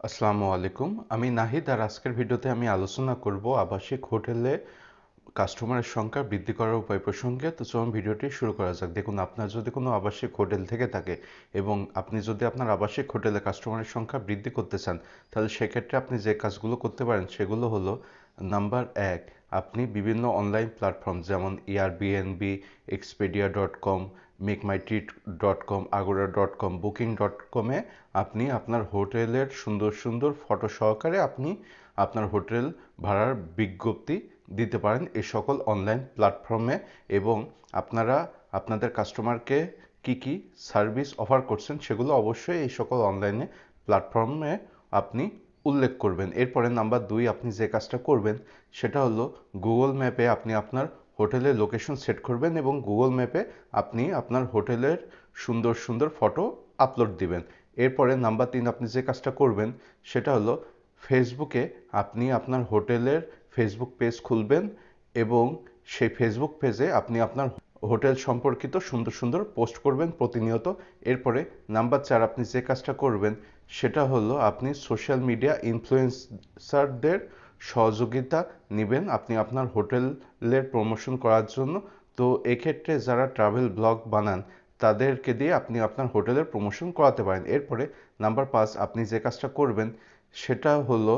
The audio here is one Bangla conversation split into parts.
আসসালামু আলাইকুম। আমি নাহিদ আর আজকের ভিডিওতে আমি আলোচনা করব আবাসিক হোটেলে কাস্টমারের সংখ্যা বৃদ্ধি করার উপায় প্রসঙ্গে তো চলুন ভিডিওটি শুরু করা যাক। দেখুন, আপনার যদি কোনো আবাসিক হোটেল থেকে থাকে এবং আপনি যদি আপনার আবাসিক হোটেলে কাস্টমারের সংখ্যা বৃদ্ধি করতে চান, তাহলে সেক্ষেত্রে আপনি যে কাজগুলো করতে পারেন সেগুলো হলো নাম্বার এক, আপনি বিভিন্ন অনলাইন প্ল্যাটফর্ম যেমন Airbnb Expedia dot com make my trip dot com Agoda dot com booking dot কমে আপনি আপনার হোটেলের সুন্দর সুন্দর ফটো সহকারে আপনি আপনার হোটেল ভাড়ার বিজ্ঞপ্তি দিতে পারেন এই সকল অনলাইন প্ল্যাটফর্মে এবং আপনারা আপনাদের কাস্টমারকে কি কি সার্ভিস অফার করছেন সেগুলো অবশ্যই এই সকল অনলাইনে প্ল্যাটফর্মে আপনি উল্লেখ করবেন। এরপরে নাম্বার দুই আপনি যে কাজটা করবেন সেটা হলো গুগল ম্যাপে আপনি আপনার হোটেলের লোকেশন সেট করবেন এবং গুগল ম্যাপে আপনি আপনার হোটেলের সুন্দর সুন্দর ফটো আপলোড দিবেন। এরপরে নাম্বার তিন আপনি যে কাজটা করবেন সেটা হলো ফেসবুকে আপনি আপনার হোটেলের ফেসবুক পেজ খুলবেন এবং সেই ফেসবুক পেজে আপনি আপনার হোটেল সম্পর্কিত সুন্দর সুন্দর পোস্ট করবেন প্রতিনিয়ত। এরপরে নাম্বার চার, আপনি যে কাজটা করবেন সেটা হলো আপনি সোশ্যাল মিডিয়া ইনফ্লুয়েন্সারদের সহযোগিতা নেবেন আপনি আপনার হোটেলের প্রমোশন করার জন্য। তো এক্ষেত্রে যারা ট্রাভেল ব্লগ বানান, তাদেরকে দিয়ে আপনি আপনার হোটেলের প্রমোশন করাতে পারেন। এরপরে নাম্বার পাঁচ, আপনি যে কাজটা করবেন সেটা হলো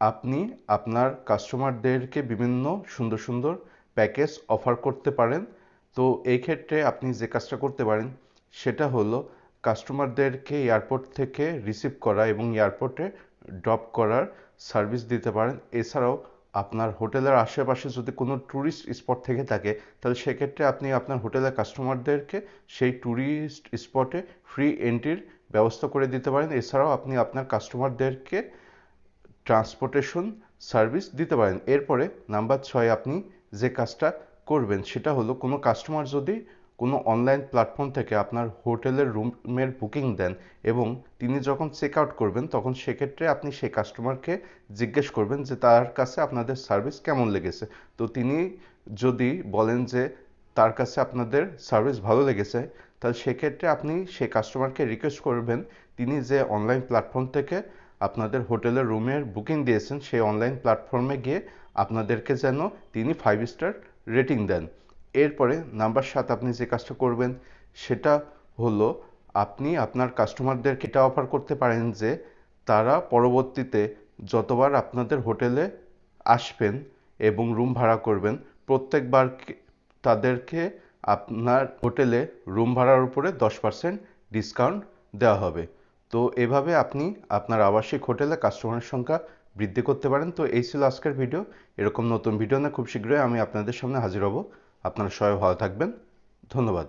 আপনি আপনার কাস্টমারদেরকে বিভিন্ন সুন্দর সুন্দর প্যাকেজ অফার করতে পারেন। তো এই ক্ষেত্রে আপনি যে কাজটা করতে পারেন, সেটা হলো কাস্টমারদেরকে এয়ারপোর্ট থেকে রিসিভ করা এবং এয়ারপোর্টে ড্রপ করার সার্ভিস দিতে পারেন। এছাড়াও আপনার হোটেলের আশেপাশে যদি কোনো ট্যুরিস্ট স্পট থেকে থাকে, তাহলে সেক্ষেত্রে আপনি আপনার হোটেলের কাস্টমারদেরকে সেই ট্যুরিস্ট স্পটে ফ্রি এন্ট্রির ব্যবস্থা করে দিতে পারেন। এছাড়াও আপনি আপনার কাস্টমারদেরকে ট্রান্সপোর্টেশন সার্ভিস দিতে পারেন। এরপরে নাম্বার ছয় আপনি যে কাজটা করবেন, সেটা হলো কোনো কাস্টমার যদি কোনো অনলাইন প্ল্যাটফর্ম থেকে আপনার হোটেলের রুমের বুকিং দেন এবং তিনি যখন চেক আউট করবেন, তখন সেক্ষেত্রে আপনি সেই কাস্টমারকে জিজ্ঞেস করবেন যে তার কাছে আপনাদের সার্ভিস কেমন লেগেছে। তো তিনি যদি বলেন যে তার কাছে আপনাদের সার্ভিস ভালো লেগেছে, তাহলে সেক্ষেত্রে আপনি সেই কাস্টমারকে রিকোয়েস্ট করবেন। তিনি যে অনলাইন প্ল্যাটফর্ম থেকে আপনাদের হোটেলের রুমের বুকিং দিয়েছেন সেই অনলাইন প্ল্যাটফর্মে গিয়ে আপনাদেরকে যেন তিনি ফাইভ স্টার রেটিং দেন। এরপরে নাম্বার সাত আপনি যে কাজটা করবেন, সেটা হলো আপনি আপনার কাস্টমারদেরকে এটা অফার করতে পারেন যে তারা পরবর্তীতে যতবার আপনাদের হোটেলে আসবেন এবং রুম ভাড়া করবেন, প্রত্যেকবার তাদেরকে আপনার হোটেলে রুম ভাড়ার উপরে দশ পার্সেন্ট ডিসকাউন্ট দেওয়া হবে। তো এভাবে আপনি আপনার আবাসিক হোটেলে কাস্টমারের সংখ্যা বৃদ্ধি করতে পারেন। তো এই ছিল আজকের ভিডিও। এরকম নতুন ভিডিও না খুব শীঘ্রই আমি আপনাদের সামনে হাজির হব। আপনারা সবাই ভালো থাকবেন। ধন্যবাদ।